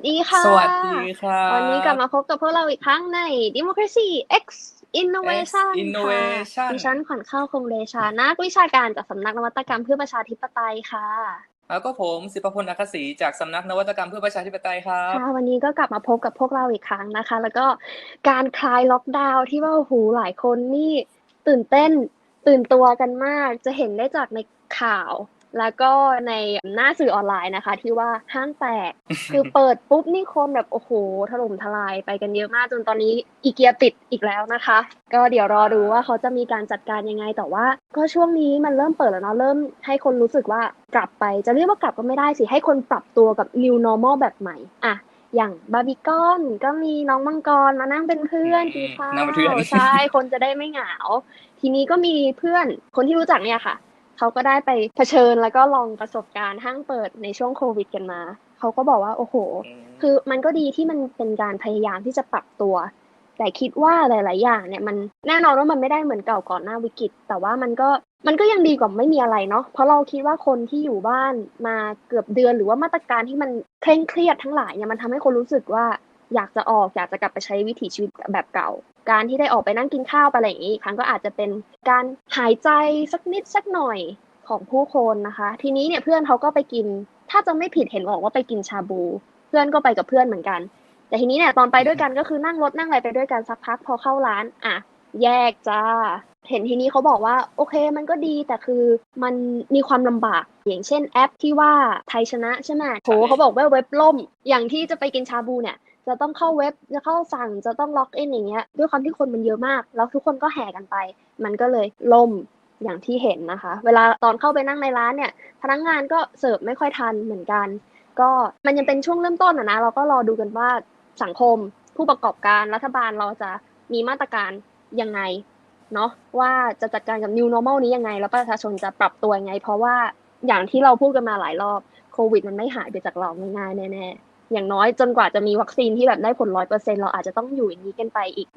สดีค่ะ สวัสดีครัวันนี้กลับบมาพบกับพวกเราอีกครั้งใน Democracy X Innovation X Innovation ค่ะดิฉันขวัญข้าวคงเดชานักวิชาการจากสำนักนวัตกรรมเพื่อประชาธิปไตยค่ะ แล้วก็ผมสิบพลอัครศรีจากสำนักนวัตกรรมเพื่อประชาธิปไตยครับค่ะวันนี้ก็กลับมาพบกับพวกเราอีกครั้งนะคะ แล้วก็การคลายล็อกดาวน์ที่ว่าโอ้โหหลายคนนี่ตื่นเต้นตื่นตัวกันมาก จะเห็นได้จากในข่าว แล้วก็ในหน้าสื่อออนไลน์นะคะ ที่ว่าห้างแตกคือเปิดปุ๊บนี่คนแบบโอ้โหถล่มทลายไปกันเยอะมากจนตอนนี้อีเกียปิดอีกแล้วนะคะ ก็เดี๋ยวรอดูว่าเขาจะมีการจัดการยังไงแต่ว่า ก็ช่วงนี้มันเริ่มเปิดแล้วเนาะเริ่มให้คนรู้สึกว่ากลับไปจะเรียกว่ากลับก็ไม่ได้สิให้คนปรับตัวกับ new normal แบบใหม่อะอย่างบาร์บีคอนก็มีน้องมังกรมานั่งเป็นเพื่อนอืมกินข้าวนั่งเป็นเพื่อนใช่คนจะได้ไม่เหงา ทีนี้ก็มีเพื่อนคนที่รู้จักเนี่ยค่ะ เขาก็ได้ไปเผชิญแล้วก็ลองประสบการณ์ห้างเปิดในช่วงโควิดกันมาเขาก็บอกว่าโอ้โห คือมันก็ดีที่มันเป็นการพยายามที่จะปรับตัว แต่คิดว่าหลาย ๆ อย่างเนี่ยมันแน่นอนว่ามันไม่ได้เหมือนเก่าก่อนหน้าวิกฤต แต่ว่ามันก็มันก็ยังดีกว่าไม่มีอะไรเนาะเพราะเราคิดว่าคนที่อยู่บ้านมาเกือบเดือนหรือว่ามาตรการที่มันเคร่งเครียดทั้งหลายเนี่ยมันทำให้คนรู้สึกว่า อยากจะออกอยากจะกลับไปใช้วิถีชีวิตแบบเก่า การที่ได้ออกไปนั่งกินข้าวไปอะไรอย่างนี้อีกครั้งก็อาจจะเป็นการหายใจสักนิดสักหน่อยของผู้คนนะคะ ทีนี้เนี่ยเพื่อนเขาก็ไปกิน ถ้าจะไม่ผิดเห็นบอกว่าไปกินชาบู เพื่อนก็ไปกับเพื่อนเหมือนกัน แต่ทีนี้เนี่ยตอนไปด้วยกันก็คือนั่งรถนั่งอะไรไปด้วยกันสักพักพอเข้าร้านอะแยกจ้า เห็นทีนี้เขาบอกว่าโอเคมันก็ดีแต่คือมันมีความลำบาก อย่างเช่นแอปที่ว่าไทยชนะใช่ไหมโหเขาบอกว่าเว็บล่ม อย่างที่จะไปกินชาบูเนี่ย จะต้องเข้าเว็บจะเข้าสั่งจะต้องล็อกอินอย่างเงี้ยด้วยความที่คนมันเยอะมาก แล้วทุกคนก็แห่กันไป มันก็เลยล่มอย่างที่เห็นนะคะ เวลาตอนเข้าไปนั่งในร้านเนี่ยพนักงานก็เสิร์ฟไม่ค่อยทันเหมือนกัน ก็มันยังเป็นช่วงเริ่มต้นอะนะเราก็รอดูกันว่าสังคมผู้ประกอบการรัฐบาลเราจะมีมาตรการยังไงเนาะว่าจะจัดการกับ new normal นี้ยังไง แล้วประชาชนจะปรับตัวยังไง เพราะว่าอย่างที่เราพูดกันมาหลายรอบโควิดมันไม่หายไปจากเราง่ายๆแน่ๆ อย่างน้อยจนกว่าจะมีวัคซีนที่แบบได้ผลร้อยเปอร์เซ็นเราอาจจะต้องอยู่อย่างนี้กันไปอีก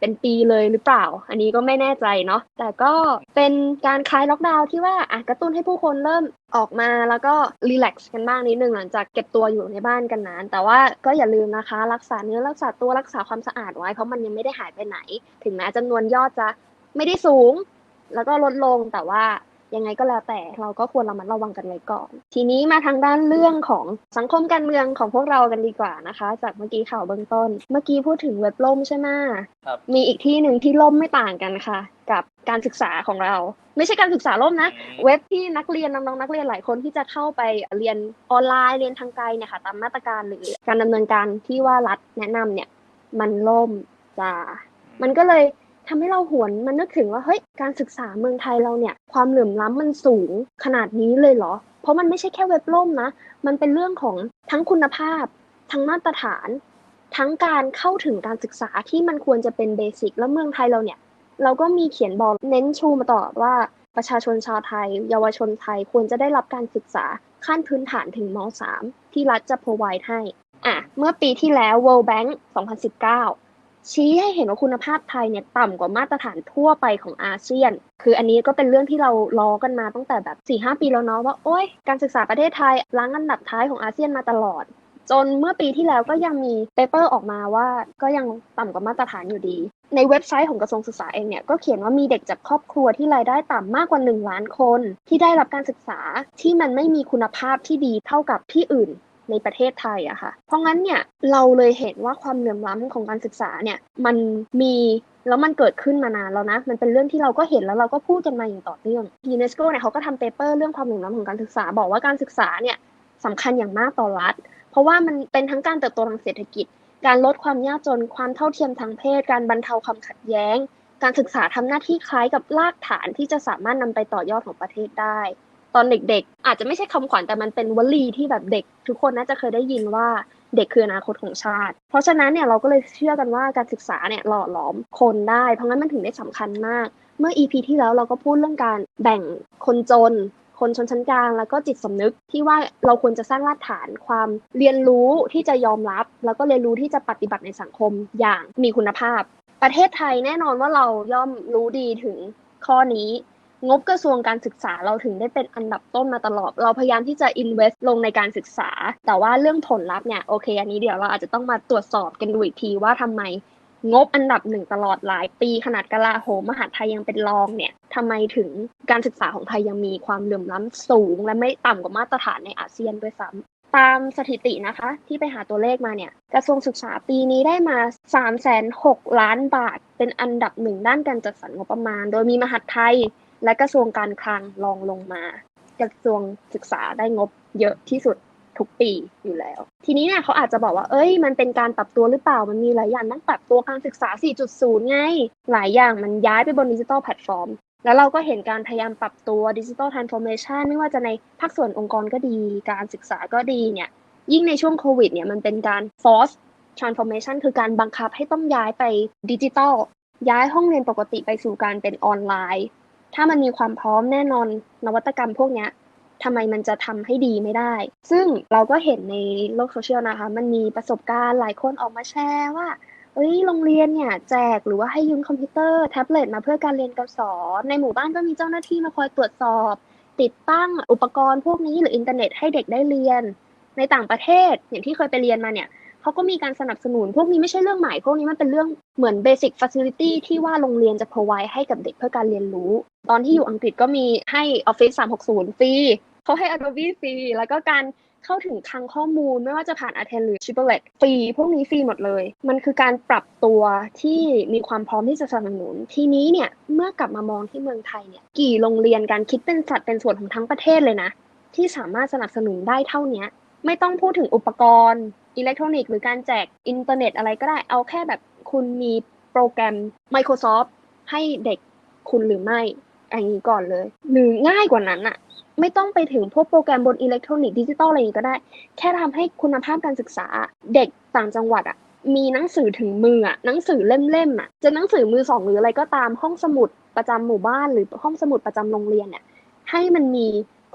เป็นปีเลยหรือเปล่า อันนี้ก็ไม่แน่ใจเนาะแต่ก็เป็นการคลายล็อกดาวน์ที่ว่าอะกระตุ้นให้ผู้คนเริ่มออกมาแล้วก็รีแลกซ์กันบ้างนิดนึงหลังจากเก็บตัวอยู่ในบ้านกันนาน แต่ว่าก็อย่าลืมนะคะ รักษาเนื้อรักษาตัวรักษาความสะอาดไว้เพราะมันยังไม่ได้หายไปไหน ถึงแม้จำนวนยอดจะไม่ได้สูง แล้วก็ลดลงแต่ว่า ยังไงก็แล้วแต่เราก็ควรระมัดระวังกันไว้ก่อน ทีนี้มาทางด้านเรื่องของสังคมการเมืองของพวกเรากันดีกว่านะคะ จากเมื่อกี้ข่าวเบื้องต้น เมื่อกี้พูดถึงเว็บล่มใช่ไหมครับมีอีกที่หนึ่งที่ล่มไม่ต่างกันค่ะ กับการศึกษาของเรา ไม่ใช่การศึกษาล่มนะ เว็บที่นักเรียนน้องๆนักเรียนหลายคนที่จะเข้าไปเรียนออนไลน์เรียนทางไกลเนี่ยค่ะตามมาตรการหรือการดำเนินการที่ว่ารัฐแนะนำเนี่ย มันล่มจ้ามันก็เลย ทำให้เราหวนมันนึกถึงว่าเฮ้ยการศึกษาเมืองไทยเราเนี่ยความเหลื่อมล้ำมันสูงขนาดนี้เลยเหรอ เพราะมันไม่ใช่แค่เว็บล่มนะ มันเป็นเรื่องของทั้งคุณภาพ ทั้งมาตรฐาน ทั้งการเข้าถึงการศึกษาที่มันควรจะเป็นเบสิกแล้วเมืองไทยเราเนี่ยเราก็มีเขียนบอกเน้นชูมาตลอดว่าประชาชนชาวไทย เยาวชนไทยควรจะได้รับการศึกษาขั้นพื้นฐานถึงม .3 ที่รัฐจะ provide ให้อะเมื่อปีที่แล้ว World Bank 2019 ชี้ให้เห็นว่าคุณภาพไทยเนี่ยต่ำกว่ามาตรฐานทั่วไปของอาเซียน คืออันนี้ก็เป็นเรื่องที่เราล้อกันมาตั้งแต่แบบ4ีหปีแล้วเนาะว่าโอ๊ยการศึกษาประเทศไทยล้างอันดับท้ายของอาเซียนมาตลอด จนเมื่อปีที่แล้วก็ยังมีเปเปอร์ออกมาว่าก็ยังต่ำกว่ามาตรฐานอยู่ดี ในเว็บไซต์ของกระทรวงศึกษาเองเนี่ยก็เขียนว่ามีเด็กจากครอบครัวที่รายได้ต่ำมากกว่า 1 ล้านคน ที่ได้รับการศึกษาที่มันไม่มีคุณภาพที่ดีเท่ากับที่อื่น ในประเทศไทยอะค่ะ เพราะงั้นเนี่ยเราเลยเห็นว่าความเหลื่อมล้ำของการศึกษาเนี่ยมันมีแล้วมันเกิดขึ้นมานานแล้วนะ มันเป็นเรื่องที่เราก็เห็นแล้วเราก็พูดกันมาอย่างต่อเนื่องยูเนสโกเนี่ยเขาก็ทำเปเปอร์เรื่องความเหลื่อมล้ำของการศึกษาบอกว่าการศึกษาเนี่ยสำคัญอย่างมากต่อรัฐ เพราะว่ามันเป็นทั้งการเติบโตทางเศรษฐกิจ การลดความยากจน ความเท่าเทียมทางเพศ การบรรเทาความขัดแย้ง การศึกษาทำหน้าที่คล้ายกับรากฐานที่จะสามารถนำไปต่อยอดของประเทศได้ ตอนเด็กๆ อาจจะไม่ใช่คำขวัญแต่มันเป็นวลีที่แบบเด็ก ทุกคนน่าจะเคยได้ยินว่าเด็กคืออนาคตของชาติ เพราะฉะนั้นเนี่ยเราก็เลยเชื่อกันว่าการศึกษาเนี่ยหล่อหลอมคนได้ เพราะงั้นมันถึงได้สำคัญมาก เมื่อ EP ที่แล้วเราก็พูดเรื่องการแบ่งคนจน คนชนชั้นกลาง แล้วก็จิตสำนึกที่ว่าเราควรจะสร้างรากฐานความเรียนรู้ที่จะยอมรับ แล้วก็เรียนรู้ที่จะปฏิบัติในสังคมอย่างมีคุณภาพ ประเทศไทยแน่นอนว่าเราย่อมรู้ดีถึงข้อนี้ งบกระทรวงการศึกษาเราถึงได้เป็นอันดับต้นมาตลอด เราพยายามที่จะ invest ลงในการศึกษา แต่ว่าเรื่องผลลัพธ์เนี่ยโอเค อันนี้เดี๋ยวเราอาจจะต้องมาตรวจสอบกันดูอีกทีว่าทำไมงบอันดับหนึ่งตลอดหลายปีขนาดกลาโหมมหาไทยยังเป็นรองเนี่ยทำไมถึงการศึกษาของไทยยังมีความเหลื่อมล้ำสูง และไม่ต่ำกว่ามาตรฐานในอาเซียนด้วยซ้ำตามสถิตินะคะที่ไปหาตัวเลขมาเนี่ยกระทรวงศึกษาปีนี้ได้มา 3 6 0 0ล้านบาท เป็นอันดับหนึ่งด้านการจัดสรรงบประมาณ โดยมีมหาดไทย และกระทรวงการคลังรองลงมากระทรวงศึกษาได้งบเยอะที่สุดทุกปีอยู่แล้ว ทีนี้เนี่ยเขาอาจจะบอกว่า เอ้ย มันเป็นการปรับตัวหรือเปล่า มันมีหลายอย่างต้องปรับตัวการศึกษา 4.0 ไง หลายอย่างมันย้ายไปบนดิจิทัลแพลตฟอร์ม แล้วเราก็เห็นการพยายามปรับตัวดิจิทัลทรานส์ฟอร์เมชันไม่ว่าจะในภาคส่วนองค์กรก็ดี การศึกษาก็ดีเนี่ย ยิ่งในช่วงโควิดเนี่ยมันเป็นการ force transformation คือการบังคับให้ต้องย้ายไปดิจิทัล ย้ายห้องเรียนปกติไปสู่การเป็นออนไลน์ ถ้ามันมีความพร้อมแน่นอนนวัตกรรมพวกเนี้ยทำไมมันจะทำให้ดีไม่ได้ ซึ่งเราก็เห็นในโลกโซเชียลนะคะ มันมีประสบการณ์หลายคนออกมาแชร์ว่าเอ้ยโรงเรียนเนี่ยแจกหรือว่าให้ยืมคอมพิวเตอร์แท็บเล็ตมาเพื่อการเรียนการสอนในหมู่บ้านก็มีเจ้าหน้าที่มาคอยตรวจสอบ ติดตั้งอุปกรณ์พวกนี้หรืออินเทอร์เน็ตให้เด็กได้เรียน ในต่างประเทศอย่างที่เคยไปเรียนมาเนี่ย เขาก็มีการสนับสนุน พวกนี้ไม่ใช่เรื่องใหม่ พวกนี้มันเป็นเรื่องเหมือนเบสิ c ฟัซิลิตี้ที่ว่าโรงเรียนจะ provide ให้กับเด็กเพื่อการเรียนรู้ ตอนที่อยู่อังกฤษก็มีให้ Office 360 ฟรีเขาให้ Adobe ฟรี แล้วก็การเข้าถึงคลังข้อมูลไม่ว่าจะผ่าน a t t e n หรือ Shibboleth ฟรี พวกนี้ฟรีหมดเลย มันคือการปรับตัวที่มีความพร้อมที่จะสนับสนุน ทีนี้เนี่ยเมื่อกลับมามองที่เมืองไทยเนี่ยกี่โรงเรียนการคิดเป็นสัดเป็นส่วนของทั้งประเทศเลยนะ ที่สามารถสนับสนุนได้เท่านี้ไม่ต้องพูดถึงอุปกรณ์ อิเล็กทรอนิกส์หรือการแจกอินเทอร์เน็ตอะไรก็ได้เอาแค่แบบคุณมีโปรแกรม Microsoft ให้เด็กคุณหรือไม่อย่างนี้ก่อนเลย หรือง่ายกว่านั้นอะไม่ต้องไปถึงพวกโปรแกรมบนอิเล็กทรอนิกส์ดิจิตอลอะไรอย่างนี้ก็ได้ แค่ทำให้คุณภาพการศึกษา เด็กต่างจังหวัดอะมีหนังสือถึงมืออะหนังสือเล่มๆอะจะหนังสือมือสองหรืออะไรก็ตามห้องสมุดประจำหมู่บ้านหรือห้องสมุดประจำโรงเรียนเนี่ยให้มันมี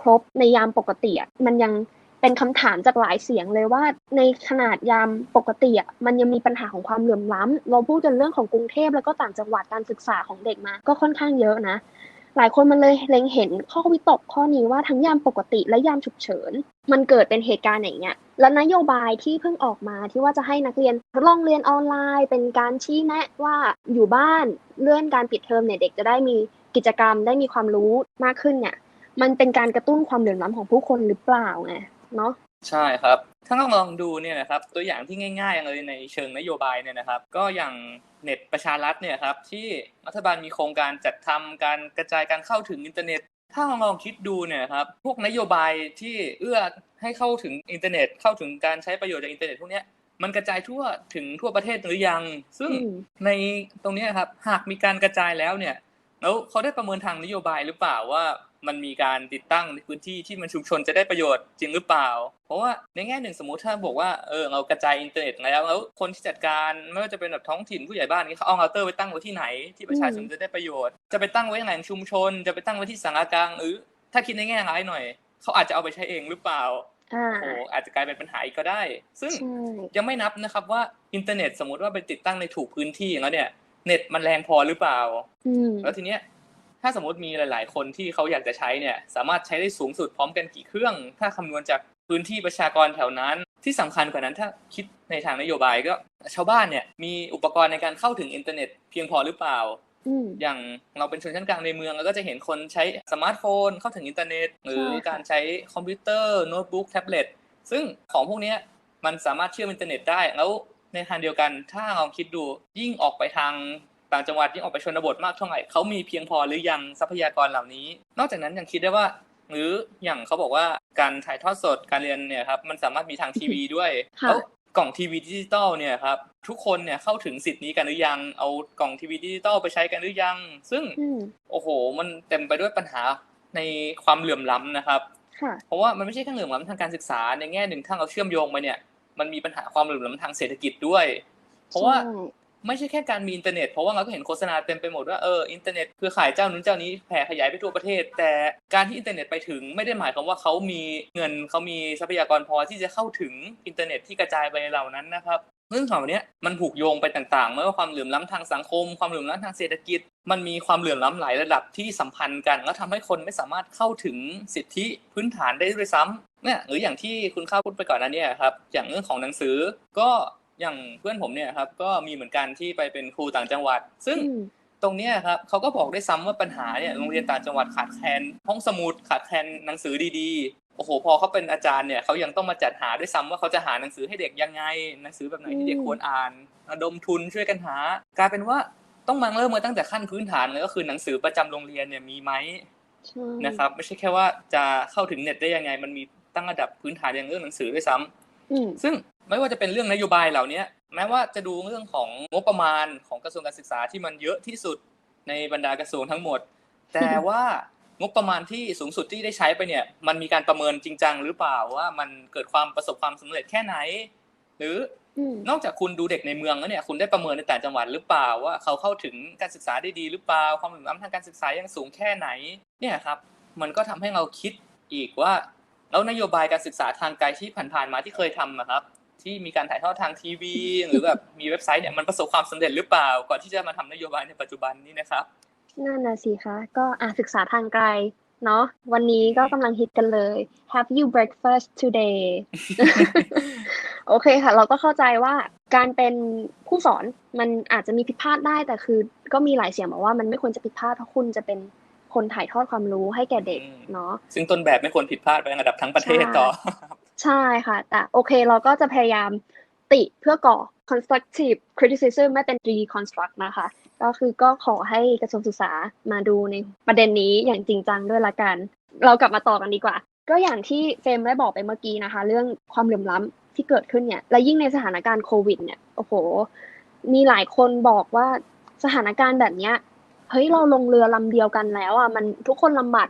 ครบในยามปกติอะมันยัง เป็นคำถามจากหลายเสียงเลยว่าในขนาดยามปกติอะมันยังมีปัญหาของความเหลื่อมล้ำเราพูดกันเรื่องของกรุงเทพแล้วก็ต่างจังหวัดการศึกษาของเด็กมา ก็ค่อนข้างเยอะนะ หลายคนมันเลยเล็งเห็นข้อวิตกข้อนี้ว่าทั้งยามปกติและยามฉุกเฉิน มันเกิดเป็นเหตุการณ์อย่างเงี้ยแล้วนโยบายที่เพิ่งออกมาที่ว่าจะให้นักเรียนทดลองเรียนออนไลน์ เป็นการชี้แนะว่าอยู่บ้านเลื่อนการปิดเทอมเนี่ยเด็กจะได้มีกิจกรรมได้มีความรู้มากขึ้นเนี่ยมันเป็นการกระตุ้นความเหลื่อมล้ำของผู้คนหรือเปล่าไง เนาะใช่ครับ ถ้าลองดูเนี่ยนะครับตัวอย่างที่ง่าย ๆ เลยในเชิงนโยบายเนี่ยนะครับ ก็อย่างเน็ตประชารัฐเนี่ยครับที่รัฐบาลมีโครงการจัดทำการกระจายการเข้าถึงอินเทอร์เน็ต ถ้าลองคิดดูเนี่ยครับพวกนโยบายที่เอื้อให้เข้าถึงอินเทอร์เน็ต เข้าถึงการใช้ประโยชน์จากอินเทอร์เน็ตพวกนี้มันกระจายทั่วถึงทั่วประเทศหรือยัง ซึ่งในตรงนี้ครับหากมีการกระจายแล้วเนี่ยแล้วเขาได้ประเมินทางนโยบายหรือเปล่าว่า มันมีการติดตั้งในพื้นที่ที่มันชุมชนจะได้ประโยชน์จริงหรือเปล่า เพราะว่าในแง่หนึ่งสมมติถ้าบอกว่าเออเรากระจายอินเทอร์เน็ตแล้วแล้วคนที่จัดการไม่ว่าจะเป็นแบบท้องถิ่นผู้ใหญ่บ้านนี้เขาเอาเราเตอร์ไปตั้งไว้ที่ไหน ที่ประชาชนจะได้ประโยชน์ จะไปตั้งไว้ในแหล่งชุมชน จะไปตั้งไว้ที่สารกลางหรือถ้าคิดในแง่ร้ายหน่อยเขาอาจจะเอาไปใช้เองหรือเปล่าอ่าโอ้โหอาจจะกลายเป็นปัญหาอีกก็ได้ ซึ่งใช่ยังไม่นับนะครับว่าอินเทอร์เน็ตสมมติว่าไปติดตั้งในถูกพื้นที่แล้วเนี่ยเน็ตมันแรงพอหรือเปล่าอืมแล้วทีเนี้ย ถ้าสมมติมีหลาย ๆ คนที่เขาอยากจะใช้เนี่ย สามารถใช้ได้สูงสุดพร้อมกันกี่เครื่อง ถ้าคำนวณจากพื้นที่ประชากรแถวนั้น ที่สำคัญกว่านั้นถ้าคิดในทางนโยบายก็ชาวบ้านเนี่ยมีอุปกรณ์ในการเข้าถึงอินเทอร์เน็ตเพียงพอหรือเปล่าอืมอย่างเราเป็นชนชั้นกลางในเมืองเราก็จะเห็นคนใช้สมาร์ทโฟน เข้าถึงอินเทอร์เน็ต หรือใช่ค่ะการใช้คอมพิวเตอร์โน้ตบุ๊กแท็บเล็ตซึ่งของพวกเนี้ยมันสามารถเชื่อมอินเทอร์เน็ตได้ แล้วในทางเดียวกันถ้าลองคิดดูยิ่งออกไปทาง ต่างจังหวัดยิ่งออกไปชนบทมากเท่าไหร่เขามีเพียงพอหรือยังทรัพยากรเหล่านี้ นอกจากนั้นยังคิดได้ว่า หรืออย่างเขาบอกว่าการถ่ายทอดสดการเรียนเนี่ยครับมันสามารถมีทางทีวีด้วยค่ะแล้วกล่องทีวีดิจิตอลเนี่ยครับทุกคนเนี่ยเข้าถึงสิทธิ์นี้กันหรือยังเอากล่องทีวีดิจิตอลไปใช้กันหรือยัง ซึ่งอืมโอ้โห มันเต็มไปด้วยปัญหาในความเหลื่อมล้ำนะครับค่ะเพราะว่ามันไม่ใช่แค่เหลื่อมล้ำทางการศึกษาในแง่หนึ่งถ้าเราเชื่อมโยงไปเนี่ย มันมีปัญหาความเหลื่อมล้ำทางเศรษฐกิจด้วย เพราะว่าใช่ ไม่ใช่แค่การมีอินเทอร์เน็ตเพราะว่าเราก็เห็นโฆษณาเต็มไปหมดว่าเอออินเทอร์เน็ตคือขายเจ้านู้นเจ้านี้แผ่ขยายไปทั่วประเทศ แต่การที่อินเทอร์เน็ตไปถึงไม่ได้หมายความว่าเขามีเงินเขามีทรัพยากรพอที่จะเข้าถึงอินเทอร์เน็ตที่กระจายไปเหล่านั้นนะครับเรื่องเหล่านี้มันผูกโยงไปต่างๆ ไม่ว่าความเหลื่อมล้ำทางสังคม ความเหลื่อมล้ำทางเศรษฐกิจ มันมีความเหลื่อมล้ำหลายระดับที่สัมพันธ์กัน แล้วทำให้คนไม่สามารถเข้าถึงสิทธิพื้นฐานได้ด้วยซ้ำเนี่ยหรืออย่างที่คุณข้าวพูดไปก่อนนั้นเนี่ยครับ อย่างเรื่องของหนังสือก็ อย่างเพื่อนผมเนี่ยครับก็มีเหมือนกันที่ไปเป็นครูต่างจังหวัด ซึ่งอืมตรงเนี้ยครับเขาก็บอกได้ซ้ำว่าปัญหาเนี่ยโรงเรียนต่างจังหวัดขาดแคลนห้องสมุดขาดแคลนหนังสือดีๆโอ้โหพอเขาเป็นอาจารย์เนี่ยเขายังต้องมาจัดหาด้วยซ้ำว่าเขาจะหาหนังสือให้เด็กยังไง หนังสือแบบไหนที่เด็กควรอ่านระดมทุนช่วยกันหา กลายเป็นว่าต้องมาเริ่มมาตั้งแต่ขั้นพื้นฐานเลยก็คือหนังสือประจำโรงเรียนเนี่ยมีไหมใช่นะครับ ไม่ใช่แค่ว่าจะเข้าถึงเน็ตได้ยังไง มันมีตั้งระดับพื้นฐานอย่างเรื่องหนังสือด้วยซ้ำอืม ซึ่งไม่ว่าจะเป็นเรื่องนโยบายเหล่านี้แม้ว่าจะดูเรื่องของงบประมาณของกระทรวงการศึกษาที่มันเยอะที่สุดในบรรดากระทรวงทั้งหมด แต่ว่างบประมาณที่สูงสุดที่ได้ใช้ไปเนี่ย มันมีการประเมินจริงจังหรือเปล่าว่ามันเกิดความประสบความสำเร็จแค่ไหน หรืออืมนอกจากคุณดูเด็กในเมืองแล้วเนี่ยคุณได้ประเมินในต่างจังหวัดหรือเปล่าว่าเขาเข้าถึงการศึกษาได้ดีหรือเปล่าความเหลื่อมล้ำทางการศึกษายังสูงแค่ไหนเนี่ยครับ มันก็ทำให้เราคิดอีกว่า แล้วนโยบายการศึกษาทางไกลที่ผ่านๆมาที่เคยทำอะครับ ที่มีการถ่ายทอดทางทีวี หรือแบบมีเว็บไซต์เนี่ยมันประสบความสำเร็จหรือเปล่า ก่อนที่จะมาทำนโยบายในปัจจุบันนี้นะครับนั่นน่ะสิคะก็อะศึกษาทางไกลเนาะวันนี้ก็กำลังฮิตกันเลย Have you breakfast today โอเคค่ะ เราก็เข้าใจว่าการเป็นผู้สอนมันอาจจะมีผิดพลาดได้แต่คือ ก็มีหลายเสียงบอกว่ามันไม่ควรจะผิดพลาดเพราะคุณจะเป็น คนถ่ายทอดความรู้ให้แก่เด็กอืมเนาะซึ่งต้นแบบไม่ควรผิดพลาดไปในระดับทั้งประเทศต่อ ใช่ค่ะ แต่โอเคเราก็จะพยายามติเพื่อก่อ constructive criticism ไม่เป็น deconstruct นะคะ ก็คือก็ขอให้กระทรวงศึกษามาดูในประเด็นนี้อย่างจริงจังด้วยละกัน เรากลับมาต่อกันดีกว่า ก็อย่างที่เฟรมได้บอกไปเมื่อกี้นะคะ เรื่องความเหลื่อมล้ำที่เกิดขึ้นเนี่ย และยิ่งในสถานการณ์โควิดเนี่ย โอ้โห มีหลายคนบอกว่าสถานการณ์แบบเนี้ย เฮ้ยเราลงเรือลำเดียวกันแล้วอะมันทุกคนลำบาก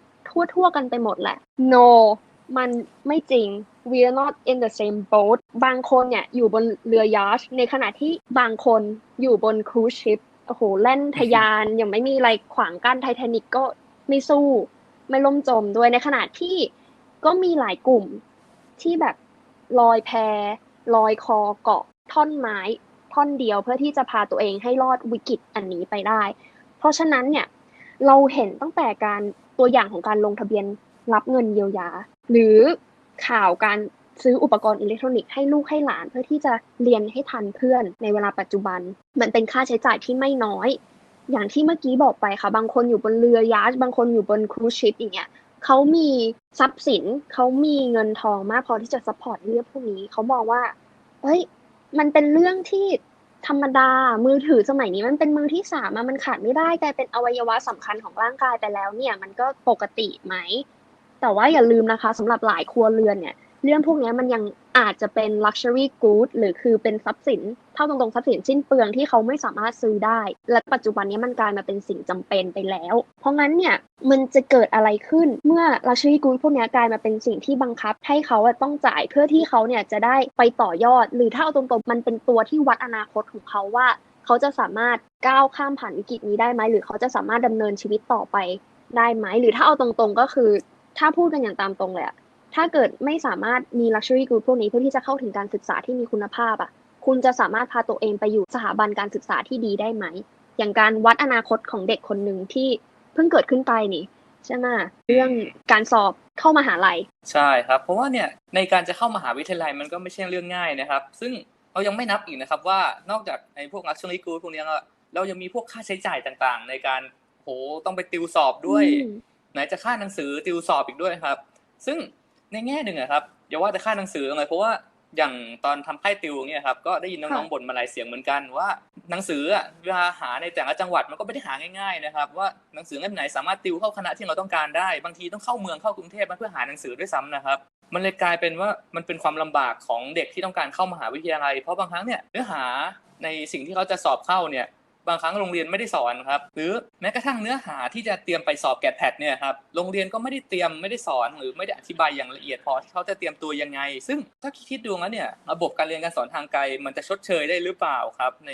ทั่วๆกันไปหมดแหละ no มันไม่จริง we are not in the same boat บางคนเนี่ยอยู่บนเรือยาชในขณะที่บางคนอยู่บนครูซชิพโอ้โหแล่นทะยานยังไม่มีอะไรขวางกั้นไททานิกก็ไม่สู้ไม่ล่มจมด้วยในขณะที่ก็มีหลายกลุ่มที่แบบลอยแพลอยคอเกาะท่อนไม้ ท่อนเดียวเพื่อที่จะพาตัวเองให้รอดวิกฤตอันนี้ไปได้ เพราะฉะนั้นเนี่ยเราเห็นตั้งแต่การตัวอย่างของการลงทะเบียนรับเงินเยียวยา หรือข่าวการซื้ออุปกรณ์อิเล็กทรอนิกส์ให้ลูกให้หลานเพื่อที่จะเรียนให้ทันเพื่อนในเวลาปัจจุบัน มันเป็นค่าใช้จ่ายที่ไม่น้อย อย่างที่เมื่อกี้บอกไปค่ะ บางคนอยู่บนเรือยาชบางคนอยู่บนครูชิพอย่างเงี้ยเขามีทรัพย์สินเขามีเงินทองมากพอที่จะซัพพอร์ตเรื่องพวกนี้เขามองว่าเฮ้ยมันเป็นเรื่องที่ ธรรมดา มือถือสมัยนี้มันเป็นมือที่สามมันขาดไม่ได้กลายเป็นอวัยวะสำคัญของร่างกายไปแล้วเนี่ย มันก็ปกติไหม แต่ว่าอย่าลืมนะคะสำหรับหลายครัวเรือนเนี่ย เรื่องพวกนี้มันยังอาจจะเป็น luxury good หรือคือเป็นทรัพย์สินเท่าตรงๆทรัพย์สินสิ้นเปลืองที่เขาไม่สามารถซื้อได้ และปัจจุบันนี้มันกลายมาเป็นสิ่งจำเป็นไปแล้ว เพราะงั้นเนี่ยมันจะเกิดอะไรขึ้นเมื่อ luxury good พวกนี้กลายมาเป็นสิ่งที่บังคับ ให้เขาต้องจ่ายเพื่อที่เขาเนี่ยจะได้ไปต่อยอด หรือถ้าเอาตรงๆมันเป็นตัวที่วัดอนาคตของเขาว่า เขาจะสามารถก้าวข้ามผ่านวิกฤตนี้ได้ไหมหรือเขาจะสามารถดำเนินชีวิตต่อไปได้ไหมหรือถ้าเอาตรงๆก็คือ ถ้าพูดกันอย่างตามตรงเลยอะ ถ้าเกิดไม่สามารถมี luxury good พวกนี้เพื่อที่จะเข้าถึงการศึกษาที่มีคุณภาพอะคุณจะสามารถพาตัวเองไปอยู่สถาบันการศึกษาที่ดีได้ไหม อย่างการวัดอนาคตของเด็กคนหนึ่งที่เพิ่งเกิดขึ้นไปนี่ใช่ไหมเรื่องการสอบเข้ามหาลัย ใช่ครับ เพราะว่าเนี่ยในการจะเข้ามหาวิทยาลัยมันก็ไม่ใช่เรื่องง่ายนะครับ ซึ่งเรายังไม่นับอีกนะครับว่านอกจากไอ้พวก luxury good พวกเนี้ยก็เรายังมีพวกค่าใช้จ่ายต่างๆ ในการโหต้องไปติวสอบด้วยอืมไหนจะค่าหนังสือติวสอบอีกด้วยครับ ซึ่ง ในแง่หนึ่งอะครับอย่าว่าแต่ค่าหนังสือเลยเพราะว่าอย่างตอนทำค่ายติวเนี่ยครับก็ได้ยินน้องๆบ่นมาหลายเสียงเหมือนกันว่าหนังสืออะเวลาหาในแต่ละจังหวัดมันก็ไม่ได้หาง่ายๆนะครับว่าหนังสือเล่มไหนสามารถติวเข้าคณะที่เราต้องการได้ บางทีต้องเข้าเมืองเข้ากรุงเทพมาเพื่อหาหนังสือด้วยซ้ำนะครับมันเลยกลายเป็นว่ามันเป็นความลำบากของเด็กที่ต้องการเข้ามหาวิทยาลัย เพราะบางครั้งเนี่ยเนื้อหาในสิ่งที่เขาจะสอบเข้าเนี่ย บางครั้งโรงเรียนไม่ได้สอนครับ หรือแม้กระทั่งเนื้อหาที่จะเตรียมไปสอบแกดแพดเนี่ยครับโรงเรียนก็ไม่ได้เตรียมไม่ได้สอนหรือไม่ได้อธิบายอย่างละเอียดพอที่เขาจะเตรียมตัวยังไง ซึ่งถ้าคิดดูแล้วเนี่ยระบบการเรียนการสอนทางไกล มันจะชดเชยได้หรือเปล่าครับ ใน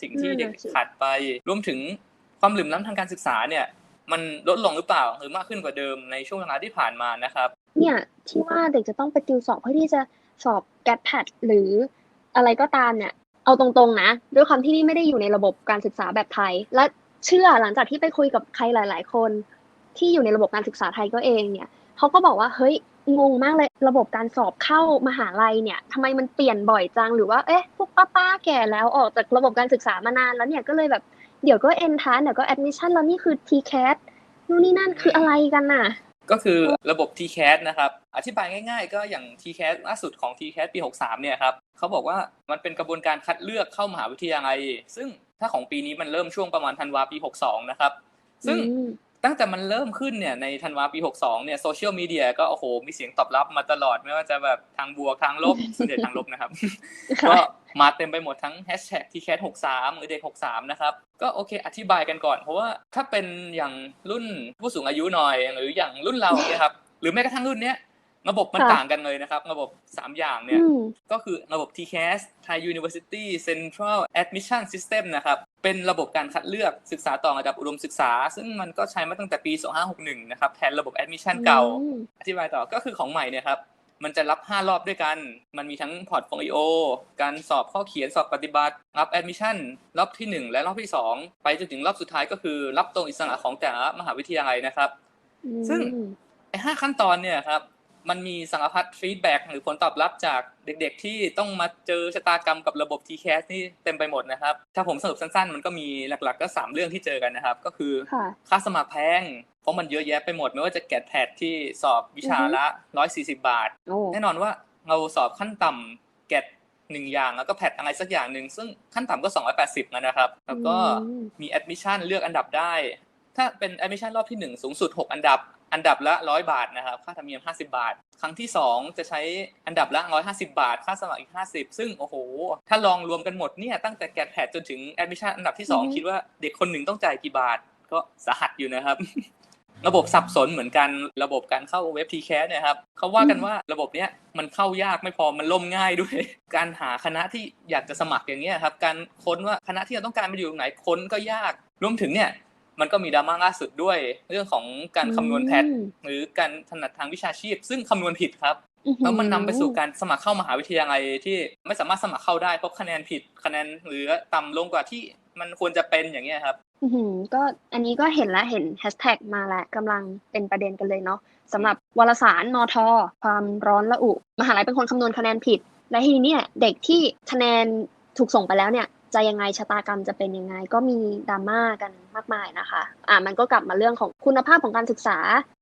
สิ่งที่เด็กขาดไป รวมถึงความหลื่มล้ำทางการศึกษาเนี่ยมันลดลงหรือเปล่าหรือมากขึ้นกว่าเดิมในช่วงเวลาที่ผ่านมานะครับเนี่ยที่ว่าเด็กจะต้องไปติวสอบเพื่อที่จะสอบแกดแพดหรืออะไรก็ตามเนี่ย เอาตรงๆนะ ด้วยความที่นี่ไม่ได้อยู่ในระบบการศึกษาแบบไทย และเชื่อหลังจากที่ไปคุยกับใครหลาย ๆ คน ที่อยู่ในระบบการศึกษาไทยก็เองเนี่ยเขาก็บอกว่าเฮ้ยงงมากเลยระบบการสอบเข้ามหาลัยเนี่ยทำไมมันเปลี่ยนบ่อยจังหรือว่าเอ๊ะพวกป้าๆแก่แล้วออกจากระบบการศึกษามานานแล้วเนี่ยก็เลยแบบเดี๋ยวก็เอนทานเดี๋ยวก็แอดมิชชั่นแล้วนี่คือ TCAT นู่นนี่นั่นคืออะไรกันน่ะ ก็คือระบบ TCAS นะครับ อธิบายง่ายๆ ก็อย่าง TCAS ล่าสุดของ TCAS ปี 63 เนี่ยครับ เขาบอกว่ามันเป็นกระบวนการคัดเลือกเข้ามหาวิทยาลัย ซึ่งถ้าของปีนี้มันเริ่มช่วงประมาณธันวาปี 62 นะครับ ซึ่งอืมตั้งแต่มันเริ่มขึ้นเนี่ยในธันวาปี 62 เนี่ยโซเชียลมีเดียก็โอ้โหมีเสียงตอบรับมาตลอดไม่ว่าจะแบบทางบวกทางลบส่วนใหญ่ทางลบนะครับค่ะก็มาเต็มไปหมดทั้งแฮชแท็กทีแคส63 หรือเด็ก 63 นะครับ ก็โอเคอธิบายกันก่อน เพราะว่าถ้าเป็นอย่างรุ่นผู้สูงอายุหน่อย หรืออย่างรุ่นเราเนี่ยครับหรือแม้กระทั่งรุ่นเนี้ย ระบบมันค่ะต่างกันเลยนะครับ ระบบ 3 อย่างเนี่ยอืมก็คือระบบ TCAS Thai University Central Admission System นะครับ เป็นระบบการคัดเลือกศึกษาต่อระดับอุดมศึกษา ซึ่งมันก็ใช้มาตั้งแต่ปี 2561 นะครับ แทนระบบ Admission เก่าอืมอธิบายต่อก็คือของใหม่เนี่ยครับ มันจะรับ 5 รอบด้วยกัน มันมีทั้งพอร์ตโฟลิโอ การสอบข้อเขียนสอบปฏิบัติ รับแอดมิชชั่นรอบทีหนึ่1 และรอบที่ 2 ไปจนถึงรอบสุดท้ายก็คือ รับตรงอิสระของแต่ละมหาวิทยาลัยนะครับ ซึ่งไอ้ห้าขั้นตอนเนี่ยครับ มันมีสังกัดฟีดแบ็กหรือผลตอบรับจากเด็กๆ ที่ต้องมาเจอชะตากรรมกับระบบ TCAS นี่เต็มไปหมดนะครับ ถ้าผมสรุปสั้นๆ มันก็มีหลักๆ ก็ 3 เรื่องที่เจอกันนะครับ ก็คือค่ะค่าสมัครแพง เพราะมันเยอะแยะไปหมด ไม่ว่าจะแกดแพดที่สอบวิชาละ 140 บาทโอ้แน่นอนว่าเราสอบขั้นต่ำแกดหนึ่งอย่างแล้วก็แพดอะไรสักอย่างหนึ่งซึ่งขั้นต่ำก็ 280แล้วนะครับ แล้วก็อืมมีแอดมิชชั่นเลือกอันดับได้ถ้าเป็นแอดมิชชั่นรอบที่ 1 สูงสุด 6 อันดับ อันดับละ100บาทนะครับ ค่าธรรมเนียม50บาท ครั้งที่2จะใช้อันดับละ150บาท ค่าสมัครอีก50ซึ่งโอ้โห ถ้าลองรวมกันหมดเนี่ยตั้งแต่แกดแพดจนถึงแอดมิชชั่นอันดับที่อือฮึ2คิดว่าเด็กคนหนึ่งต้องจ่ายกี่บาท ก็สาหัสอยู่นะครับระบบสับสนเหมือนกันระบบการเข้าเว็บทีแคสเนี่ยครับเขาว่ากันว่าระบบเนี้ยมันเข้ายากไม่พอมันล่มง่ายด้วย การหาคณะที่อยากจะสมัครอย่างเงี้ยครับการค้นว่าคณะที่เราต้องการไปอยู่ตรงไหนค้นก็ยากรวมถึงเนี่ย มันก็มีดราม่าล่าสุดด้วย เรื่องของการคำนวณแพทอืมหรือการถนัดทางวิชาชีพ ซึ่งคำนวณผิดครับอื้อหือแล้วมันนำไปสู่การสมัครเข้ามหาวิทยาลัยที่ไม่สามารถสมัครเข้าได้เพราะคะแนนผิดคะแนนหรือต่ำลงกว่าที่มันควรจะเป็นอย่างเงี้ยครับอื้อหือก็อันนี้ก็เห็นแล้วเห็นแฮชแท็กมาแล้วกำลังเป็นประเด็นกันเลยเนาะสำหรับวารสารมทความร้อนระอุ มหาลัยเป็นคนคำนวณคะแนนผิด และทีนี้เนี่ยเด็กที่คะแนนถูกส่งไปแล้วเนี่ยจะยังไงชะตากรรมจะเป็นยังไง ก็มีดราม่ากันมากมายนะคะ อ่ามันก็กลับมาเรื่องของคุณภาพของการศึกษา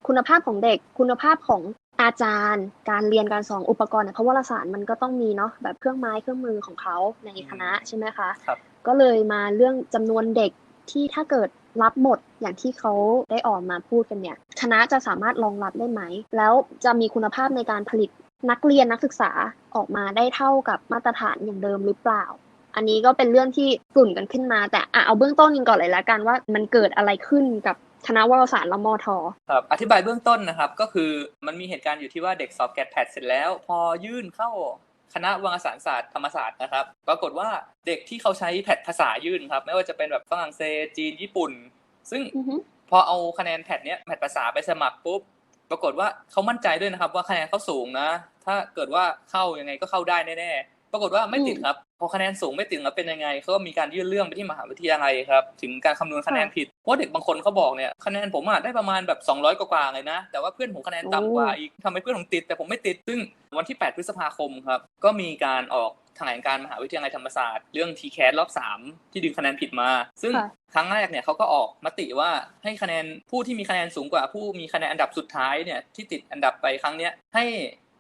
คุณภาพของเด็ก คุณภาพของอาจารย์ การเรียนการสอนอุปกรณ์เนี่ยเพราะวารสารมันก็ต้องมีเนาะแบบเครื่องไม้เครื่องมือของเขาในคณะใช่ไหมคะครับก็เลยมาเรื่องจำนวนเด็กที่ถ้าเกิดรับหมดอย่างที่เขาได้ออกมาพูดกันเนี่ยคณะจะสามารถรองรับได้ไหม แล้วจะมีคุณภาพในการผลิตนักเรียนนักศึกษาออกมาได้เท่ากับมาตรฐานอย่างเดิมหรือเปล่า อันนี้ก็เป็นเรื่องที่กลุ่นกันขึ้นมา แต่อะเอาเบื้องต้นกันก่อนเลยละกันว่ามันเกิดอะไรขึ้นกับคณะวารสารและมอทอครับอธิบายเบื้องต้นนะครับ ก็คือมันมีเหตุการณ์อยู่ที่ว่าเด็กสอบแกดแพดเสร็จแล้ว พอยื่นเข้าคณะวารสารศาสตร์ธรรมศาสตร์นะครับ ปรากฏว่าเด็กที่เขาใช้แพดภาษายื่นครับ ไม่ว่าจะเป็นแบบฝรั่งเศสจีนญี่ปุ่น ซึ่งอือฮึพอเอาคะแนนแพดเนี้ยแพดภาษาไปสมัครปุ๊บปรากฏว่าเขามั่นใจด้วยนะครับ ว่าคะแนนเขาสูงนะ ถ้าเกิดว่าเข้ายังไงก็เข้าได้แน่ๆ ปรากฏว่าไม่ติดครับพอคะแนนสูงไม่ติดแล้วเป็นยังไงเขาก็มีการยื่นเรื่องไปที่มหาวิทยาลัยครับถึงการคำนวณคะแนนผิดเพราะเด็กบางคนเขาบอกเนี่ยคะแนนผมอะได้ประมาณแบบ 200 กว่าๆเลยนะ แต่ว่าเพื่อนผมคะแนนต่ำกว่าอีกทำไมเพื่อนผมติด แต่ผมไม่ติดซึ่งวันที่ 8 พฤษภาคมครับก็มีการออกแถลงการมหาวิทยาลัยธรรมศาสตร์เรื่อง TCAS รอบ 3 ที่ดึงคะแนนผิดมา ซึ่งค่ะครั้งแรกเนี่ยเขาก็ออกมติว่าให้คะแนนผู้ที่มีคะแนนสูงกว่า ผู้มีคะแนนอันดับสุดท้ายเนี่ยที่ติดอันดับไปครั้งเนี้ยให้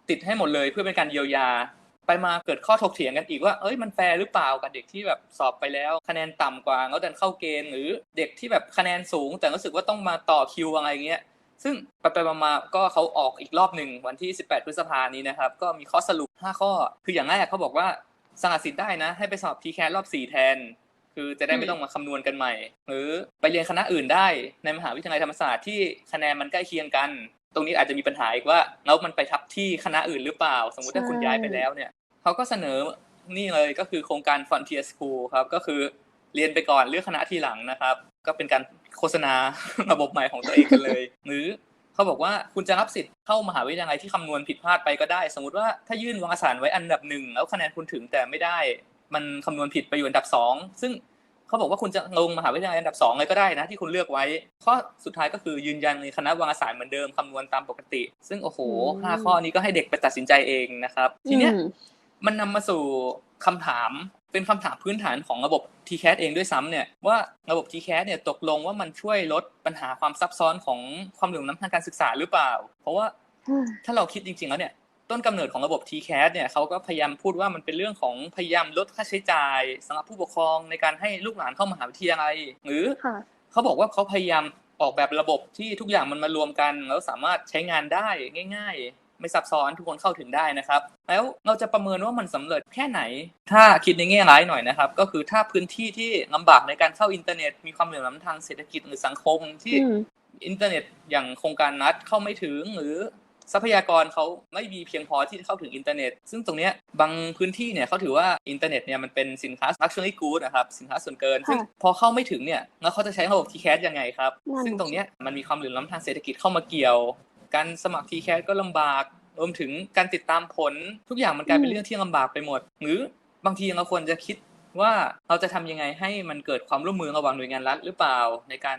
ติดให้หมดเลยเพื่อเป็นการเยียวยา ไปมาเกิดข้อถกเถียงกันอีกว่าเอ้ยมันแฟร์หรือเปล่ากับเด็กที่แบบสอบไปแล้ว คะแนนต่ำกว่าแล้วดันเข้าเกณฑ์หรือเด็กที่แบบคะแนนสูง แต่รู้สึกว่าต้องมาต่อคิวอะไรเงี้ยซึ่งไปไปมาก็เขาออกอีกรอบหนึ่งวันที่ 18 พฤษภานี้นะครับ ก็มีข้อสรุป 5 ข้อ คืออย่างแรกเขาบอกว่าสละสิทธิ์ได้นะ ให้ไปสอบทีแครอบ 4 แทน คือจะได้ไม่ต้องมาคำนวณกันใหม่ หรือไปเรียนคณะอื่นได้ในมหาวิทยาลัยธรรมศาสตร์ที่คะแนนมันใกล้เคียงกัน ตรงนี้อาจจะมีปัญหาอีกว่าแล้วมันไปทับที่คณะอื่นหรือเปล่า สมมุติถ้าคุณย้ายไปแล้วเนี่ยเขาก็เสนอนี่เลยก็คือโครงการ Frontier School ครับก็คือเรียนไปก่อนเลือกคณะทีหลังนะครับ ก็เป็นการโฆษณาระบบใหม่ของตัวเองกันเลย หรือเขาบอกว่าคุณจะรับสิทธิ์เข้ามหาวิทยาลัยที่คำนวณผิดพลาดไปก็ได้ สมมติว่าถ้ายื่นวารสารไว้อันดับหนึ่งแล้วคะแนนคุณถึงแต่ไม่ได้ มันคำนวณผิดไปอยู่อันดับสองซึ่ง เขาบอกว่าคุณจะลงมหาวิทยาลัยอันดับสองเลยก็ได้นะที่คุณเลือกไว้ ข้อสุดท้ายก็คือยืนยันในคณะวางศาสตร์เหมือนเดิมคำนวณตามปกติ ซึ่งโอ้โหอืมห้าข้อนี้ก็ให้เด็กไปตัดสินใจเองนะครับ ทีเนี้ยอืมมันนำมาสู่คำถามเป็นคำถามพื้นฐานของระบบ TCAS เองด้วยซ้ำเนี่ยว่าระบบ TCAS เนี่ยตกลงว่ามันช่วยลดปัญหาความซับซ้อนของความเหลื่อมล้ำทางการศึกษาหรือเปล่า เพราะว่าถ้าเราคิดจริงๆแล้วเนี่ย ต้นกำเนิดของระบบ TCAS เนี่ยเขาก็พยายามพูดว่ามันเป็นเรื่องของพยายามลดค่าใช้จ่ายสำหรับผู้ปกครองในการให้ลูกหลานเข้ามหาวิทยาลัยหรือค่ะเขาบอกว่าเขาพยายามออกแบบระบบที่ทุกอย่างมันมารวมกัน แล้วสามารถใช้งานได้ง่าย ๆ ไม่ซับซ้อนทุกคนเข้าถึงได้นะครับ แล้วเราจะประเมินว่ามันสำเร็จแค่ไหน ถ้าคิดในแง่ร้ายหน่อยนะครับ ก็คือถ้าพื้นที่ที่ลำบากในการเข้าอินเทอร์เน็ต มีความเหลื่อมล้ำทางเศรษฐกิจหรือสังคมที่อืมอินเทอร์เน็ตอย่างโครงการนัดเข้าไม่ถึงหรือ ทรัพยากรเขาไม่มีเพียงพอที่จะเข้าถึงอินเทอร์เน็ต ซึ่งตรงเนี้ยบางพื้นที่เนี่ยเขาถือว่าอินเทอร์เน็ตเนี่ยมันเป็นสินค้า luxury good นะครับสินค้าส่วนเกิน ซึ่งพอเข้าไม่ถึงเนี่ยแล้วเขาจะใช้ระบบ TCAS ยังไงครับนั่นซึ่งตรงเนี้ยมันมีความเหลื่อมล้ำทางเศรษฐกิจเข้ามาเกี่ยว การสมัคร TCAS ก็ลำบากรวมถึงการติดตามผลทุกอย่างมันกลายเป็นเรื่องที่ลำบากไปหมด หรือบางทีเราควรจะคิดว่าเราจะทำยังไงให้มันเกิดความร่วมมือระหว่างหน่วยงานรัฐหรือเปล่าในการ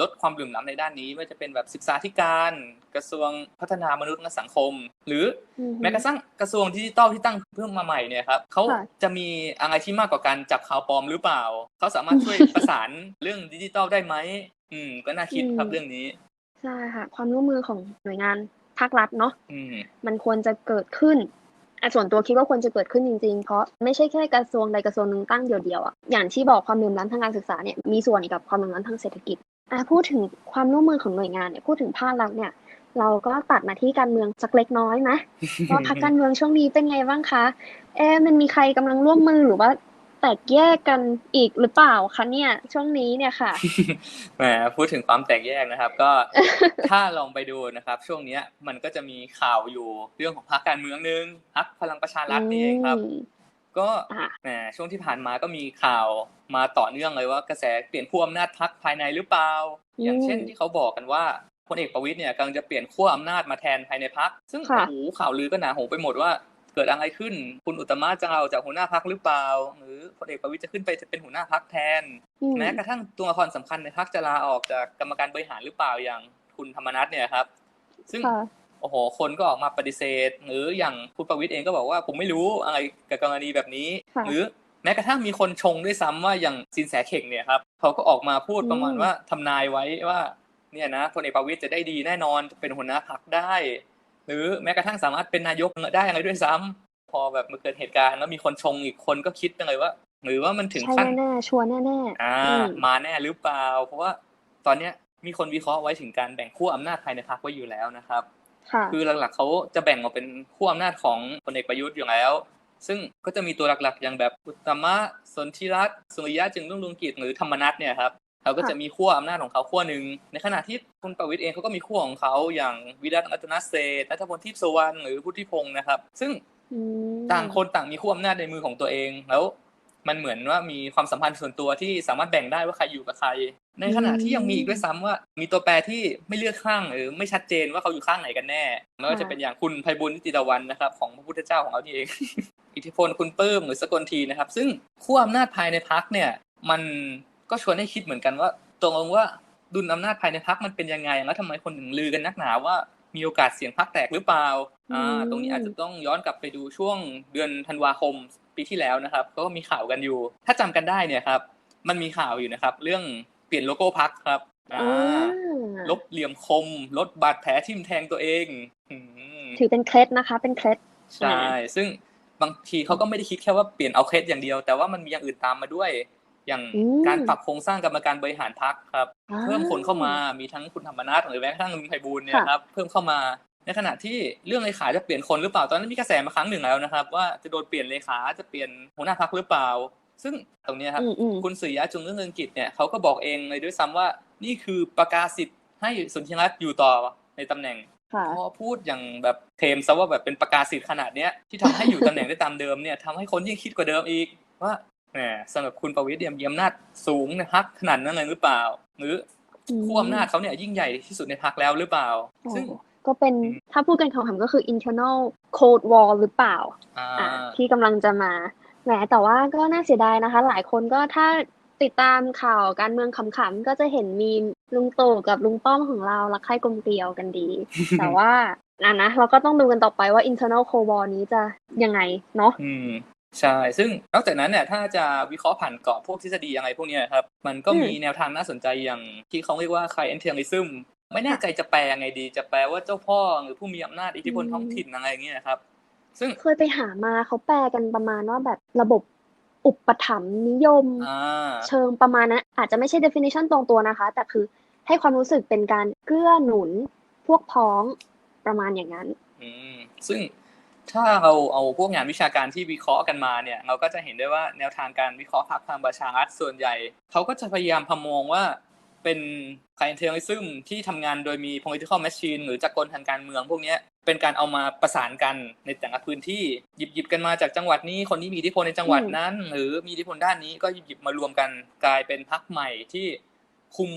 ลดความเหลื่อมล้ำในด้านนี้ไม่ว่าจะเป็นแบบศึกษาธิการกระทรวงพัฒนามนุษย์และสังคม หรืออืมแม้กระทั่งกระทรวงดิจิทัลที่ตั้งเพิ่มมาใหม่เนี่ยครับเขาค่ะจะมีอะไรที่มากกว่าการจับข่าวปลอมหรือเปล่าเขาสามารถช่วยประสานเรื่องดิจิทัลได้ไหมอืม ก็น่าคิดครับเรื่องนี้ใช่ค่ะ ความร่วมมือของหน่วยงานภาครัฐเนาะอืมมันควรจะเกิดขึ้นอะส่วนตัวคิดว่าควรจะเกิดขึ้นจริงๆ เพราะไม่ใช่แค่กระทรวงใดกระทรวงหนึ่งตั้งเดียวๆอะอย่างที่บอกความเหลื่อมล้ำทางการศึกษาเนี่ยมีส่วนกับความเหลื่อมล้ำทางเศรษฐกิจ อะพูดถึงความร่วมมือของหน่วยงานเนี่ยพูดถึงภาครัฐเนี่ย เราก็ตัดมาที่การเมืองสักเล็กน้อยนะว่าพักการเมืองช่วงนี้เป็นไงบ้างคะ เอ๊ะมันมีใครกำลังร่วมมือหรือว่าแตกแยกกันอีกหรือเปล่าคะเนี่ยช่วงนี้เนี่ยค่ะแหมพูดถึงความแตกแยกนะครับ ก็ถ้าลองไปดูนะครับ ช่วงเนี้ยมันก็จะมีข่าวอยู่เรื่องของพรรคการเมืองหนึ่งพรรคพลังประชารัฐนี่เองครับอืม ก็อะแหมช่วงที่ผ่านมาก็มีข่าวมาต่อเนื่องเลยว่ากระแสเปลี่ยนขั้วอำนาจพรรคภายในหรือเปล่า อย่างเช่นที่เขาบอกกันว่าพลเอกประวิตยเนี่ยกำลังจะเปลี่ยนขั้วอำนาจมาแทนภายในพรรคซึ่งค่ะโอ้โหข่าวลือก็หนาหูไปหมดว่าเกิดอะไรขึ้น คุณอุตตมะจะเอาจากหัวหน้าพรรคหรือเปล่า หรือพลเอกประวิตยจะขึ้นไปเป็นหัวหน้าพรรคแทนอืมแม้กระทั่งตัวละครสำคัญในพรรคจะลาออกจากกรรมการบริหารหรือเปล่าอย่างคุณธรรมนัฐเนี่ยครับ ซึ่งค่ะโอ้โห คนก็ออกมาปฏิเสธ หรืออย่างคุณประวิตยเองก็บอกว่าผมไม่รู้อะไรกับกรณีแบบนี้ค่ะหรือแม้กระทั่งมีคนชงด้วยซ้ำว่าอย่างสินแสเข่งเนี่ยครับเขาก็ออกมาพูดประมาณอืมว่าทำนายไว้ว่าเนี่ยนะพลเอกประวิตยจะได้ดีแน่นอนจะเป็นหัวหน้าพรรคได้ หรือแม้กระทั่งสามารถเป็นนายกได้อะไรด้วยซ้ำพอแบบมันเกิดเหตุการณ์แล้วมีคนชงอีกคนก็คิดไปเลยว่า หรือว่ามันถึงใช่ขั้นแน่ๆชัวร์แน่ๆอ่าอืมมาแน่หรือเปล่า เพราะว่าตอนเนี้ยมีคนวิเคราะห์ไว้ถึงการแบ่งขั้วอำนาจภายในพรรคไว้อยู่แล้วนะครับ คือหลักๆเขาจะแบ่งออกเป็นขั้วอำนาจของพลเอกประยุทธ์อยู่แล้ว ซึ่งก็จะมีตัวหลักๆ อย่างแบบอุตมะสนธิรัตน์สุริยะจึงรุ่งเรืองกิจหรือธรรมนัฐเนี่ยครับเขาก็จะมีขั้วอำนาจของเขาขั้วหนึ่งในขณะที่คุณประวิตย์เองเขาก็มีขั้วของเขาอย่างวิรัตรัตนเศษนัทพลทิพย์สวรรณหรือพุทธิพงศ์นะครับ ซึ่งต่างคนต่างมีขั้วอำนาจในมือของตัวเองแล้ว มันเหมือนว่ามีความสัมพันธ์ส่วนตัวที่สามารถแบ่งได้ว่าใครอยู่กับใคร ในขณะที่ยังมีอีกด้วยซ้ำว่า มีตัวแปรที่ไม่เลือกข้างหรือไม่ชัดเจนว่าเขาอยู่ข้างไหนกันแน่ไม่ว่าจะเป็นอย่างคุณไพบุญนิติตะวันนะครับ ของพระพุทธเจ้าของเรานี่เอง อิทธิพลคุณปื้มหรือสกลทีนะครับ ซึ่งขั้วอำนาจภายในพักเนี่ย มันก็ชวนให้คิดเหมือนกันว่าตรงลงว่าดุลอำนาจภายในพักมันเป็นยังไงแล้วทำไมคนถึงลือกันนักหนาว่ามีโอกาสเสียงพักแตกหรือเปล่าอ่าตรงนี้อาจจะต้องย้อนกลับไปดูช่วงเดือนธันวาคม ปีที่แล้วนะครับ ก็มีข่าวกันอยู่ ถ้าจำกันได้เนี่ยครับ มันมีข่าวอยู่นะครับ เรื่องเปลี่ยนโลโก้พักครับอ่าอ่าลบเหลี่ยมคม ลดบาดแผลทิ่มแทงตัวเองอืมถือเป็นเคล็ดนะคะ เป็นเคล็ดใช่ซึ่งบางทีเขาก็ไม่ได้คิดแค่ว่าเปลี่ยนเอาเคสอย่างเดียว แต่ว่ามันมีอย่างอื่นตามมาด้วย อย่างอืมการปรับโครงสร้างกรรมการบริหารพักครับอ่าเพิ่มคนเข้ามามีทั้งคุณธรรมนัฐหรือแม้กระทั่งลุงไพบูลย์เนี่ยค่ะครับ เพิ่มเข้ามา ในขณะที่เรื่องเลขาจะเปลี่ยนคนหรือเปล่าตอนนั้นมีกระแสมาครั้งหนึ่งแล้วนะครับ ว่าจะโดนเปลี่ยนเลขาจะเปลี่ยนหัวหน้าพักหรือเปล่า ซึ่งตรงเนี้ยครับอืมอืมคุณสุริยะจุงเรื่องเรืองกิจเนี่ยเขาก็บอกเองเลยด้วยซ้ำว่านี่คือประกาศสิทธิ์ให้สุนทรรัตน์อยู่ต่อในตำแหน่งค่ะพอพูดอย่างแบบเคลมซะว่าแบบเป็นประกาศสิทธิ์ขนาดเนี้ยที่ทำให้อยู่ตำแหน่งได้ตามเดิมเนี่ยทำให้คนยิ่งคิดกว่าเดิมอีกว่าแหมสำหรับคุณประวิตรเนี่ยมีอำนาจสูงในพักขนาดนั้นเลยหรือเปล่า หรืออืมขั้วอำนาจเขาเนี่ยยิ่งใหญ่ที่สุดในพักแล้วหรือเปล่า ซึ่งโอ้ ก็เป็นอืมถ้าพูดกันคำๆก็คือ internal cold war หรือเปล่าอ่าอะที่กำลังจะมาแหมแต่ว่าก็น่าเสียดายนะคะ หลายคนก็ถ้าติดตามข่าวการเมืองขำๆก็จะเห็นมีมลุงตู่กับลุงป้อมของเรารักใคร่กลมเกลียวกันดี แต่ว่าอะนะเราก็ต้องดูกันต่อไปว่า internal cold war นี้จะยังไงเนาะอืมใช่ ซึ่งนอกจากนั้นเนี่ยถ้าจะวิเคราะห์ผ่านกรอบพวกทฤษฎีอะไรพวกเนี้ยครับ มันก็อืมมีแนวทางน่าสนใจอย่างที่เขาเรียกว่า clientelism ไม่แน่ใจจะแปลยังไงดี จะแปลว่าเจ้าพ่อหรือผู้มีอำนาจอิทธิพลอืมท้องถิ่นอะไรอย่างเงี้ยครับ ซึ่งเคยไปหามาเขาแปลกันประมาณว่าแบบระบบอุปถัมภ์นิยมอ่าเชิงประมาณนั้นอาจจะไม่ใช่ definition ตรงตัวนะคะ แต่คือให้ความรู้สึกเป็นการเกื้อหนุนพวกพ้องประมาณอย่างนั้นอืมซึ่งถ้าเราเอาพวกงานวิชาการที่วิเคราะห์กันมาเนี่ย เราก็จะเห็นได้ว่าแนวทางการวิเคราะห์พรรคพลังประชารัฐส่วนใหญ่เขาก็จะพยายามพะมองว่า เป็น clientelism ที่ทำงานโดยมี political machine หรือจักรกลทางการเมืองพวกนี้เป็นการเอามาประสานกันในแต่ละพื้นที่หยิบหยิบกันมาจากจังหวัดนี้คนนี้มีอิทธิพลในจังหวัดนั้น หรือมีอิทธิพลด้านนี้ก็หยิบหยิบมารวมกันกลายเป็นพรรคใหม่ที่คุม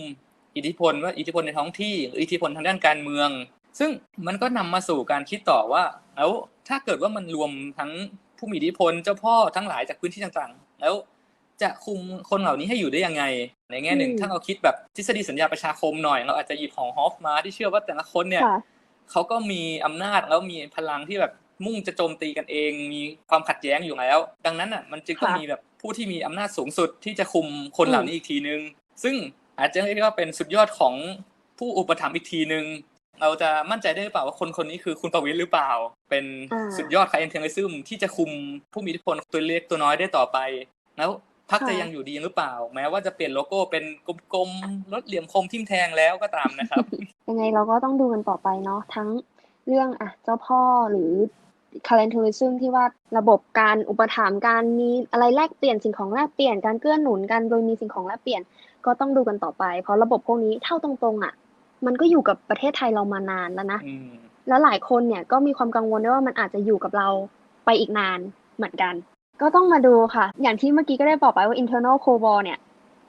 อิทธิพลว่าอิทธิพลในท้องที่หรืออิทธิพลทางด้านการเมือง ซึ่งมันก็นำมาสู่การคิดต่อว่าแล้วถ้าเกิดว่ามันรวมทั้งผู้มีอิทธิพลเจ้าพ่อทั้งหลายจากพื้นที่ต่างๆ แล้วจะคุมคนเหล่านี้ให้อยู่ได้ยังไง ในแง่หนึ่งอืมถ้าเราคิดแบบทฤษฎีสัญญาประชาคมหน่อยเราอาจจะหยิบของฮอฟมาที่เชื่อว่าแต่ละคนเนี่ยค่ะเขาก็มีอำนาจแล้วมีพลังที่แบบมุ่งจะโจมตีกันเอง มีความขัดแย้งอยู่แล้ว ดังนั้นอะมันจึงต้องค่ะมีแบบผู้ที่มีอำนาจสูงสุดที่จะคุมคนเหล่าอืมนี้อีกทีนึง ซึ่งอาจจะเรียกว่าเป็นสุดยอดของผู้อุปถัมภ์อีกทีนึงเราจะมั่นใจได้หรือเปล่าว่าคนคนนี้คือคุณประวิตรหรือเปล่า เป็นอ่าสุดยอดคาเอนเทนซึมที่จะคุมผู้มีอิทธิพลตัวเล็กตัวน้อยได้ต่อไป แล้ว พรรคค่ะจะยังอยู่ดีหรือเปล่า แม้ว่าจะเปลี่ยนโลโก้เป็นกลมๆรถเหลี่ยมคมทิ่มแทงแล้วก็ตามนะครับ ยังไงเราก็ต้องดูกันต่อไปเนาะทั้งเรื่องอะเจ้าพ่อหรือ clientelism ที่ว่าระบบการอุปถัมภ์การมีอะไรแลกเปลี่ยนสิ่งของแลกเปลี่ยนการเกื้อหนุนกันโดยมีสิ่งของแลกเปลี่ยนก็ต้องดูกันต่อไป เพราะระบบพวกนี้เท่าตรงๆอะ มันก็อยู่กับประเทศไทยเรามานานแล้วนะอืมแล้วหลายคนเนี่ยก็มีความกังวลด้วยว่ามันอาจจะอยู่กับเราไปอีกนานเหมือนกัน ก็ต้องมาดูค่ะ อย่างที่เมื่อกี้ก็ได้บอกไปว่า internal cold war เนี่ย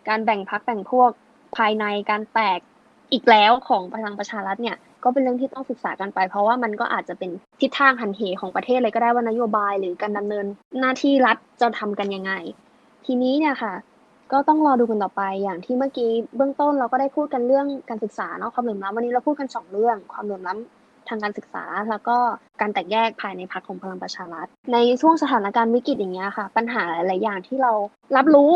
การแบ่งพรรคแบ่งพวกภายในการแตกอีกแล้วของพลังประชารัฐเนี่ย ก็เป็นเรื่องที่ต้องศึกษากันไป เพราะว่ามันก็อาจจะเป็นทิศทางหันเหของประเทศเลยก็ได้ว่านโยบายหรือการดำเนินหน้าที่รัฐจะทำกันยังไง ทีนี้เนี่ยค่ะ ก็ต้องรอดูกันต่อไป อย่างที่เมื่อกี้เบื้องต้นเราก็ได้พูดกันเรื่องการศึกษาเนาะความเหลื่อมล้ำวันนี้เราพูดกันสองเรื่อง ความเหลื่อมล้ำ ทางการศึกษา แล้วก็การแตกแยกภายในพรรคของพลังประชารัฐ ในช่วงสถานการณ์วิกฤตอย่างเงี้ยค่ะ ปัญหาหลายอย่างที่เรารับรู้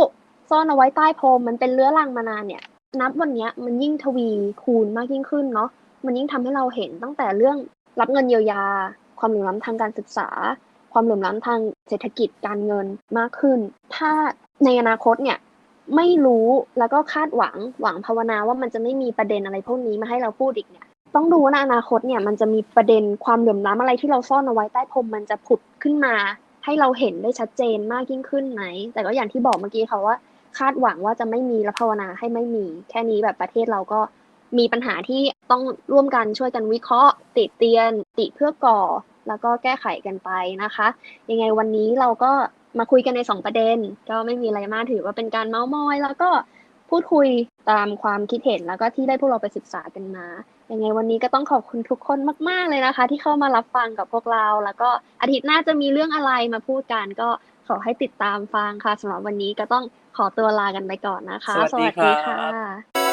ซ่อนเอาไว้ใต้พรมมันเป็นเลื้อรังมานานเนี่ย นับวันเนี้ยมันยิ่งทวีคูณมากยิ่งขึ้นเนาะมันยิ่งทำให้เราเห็นตั้งแต่เรื่องรับเงินเยียวยา ความเหลื่อมล้ำทางการศึกษา ความเหลื่อมล้ำทางเศรษฐกิจการเงินมากขึ้น ถ้าในอนาคตเนี่ยไม่รู้แล้วก็คาดหวังหวังภาวนาว่ามันจะไม่มีประเด็นอะไรพวกนี้มาให้เราพูดอีกเนี่ย ต้องดูว่าในอนาคตเนี่ยมันจะมีประเด็นความเหลื่อมล้ำอะไรที่เราซ่อนเอาไว้ใต้พรมมันจะผุดขึ้นมา ให้เราเห็นได้ชัดเจนมากยิ่งขึ้นไหม แต่ก็อย่างที่บอกเมื่อกี้ค่ะว่า คาดหวังว่าจะไม่มีและภาวนาให้ไม่มี แค่นี้แบบประเทศเราก็มีปัญหาที่ต้องร่วมกันช่วยกันวิเคราะห์ ติเตียน ติเพื่อก่อ แล้วก็แก้ไขกันไปนะคะ ยังไงวันนี้เราก็มาคุยกันในสองประเด็น ก็ไม่มีอะไรมากถือว่าเป็นการเมาส์มอย แล้วก็พูดคุยตามความคิดเห็นแล้วก็ที่ได้พวกเราไปศึกษากันมา ยังไงวันนี้ก็ต้องขอบคุณทุกคนมาก ๆเลยนะคะ ที่เข้ามารับฟังกับพวกเรา แล้วก็อาทิตย์หน้าจะมีเรื่องอะไรมาพูดกันก็ขอให้ติดตามฟังค่ะสำหรับวันนี้ก็ต้องขอตัวลากันไปก่อนนะคะ สวัสดีครับค่ะ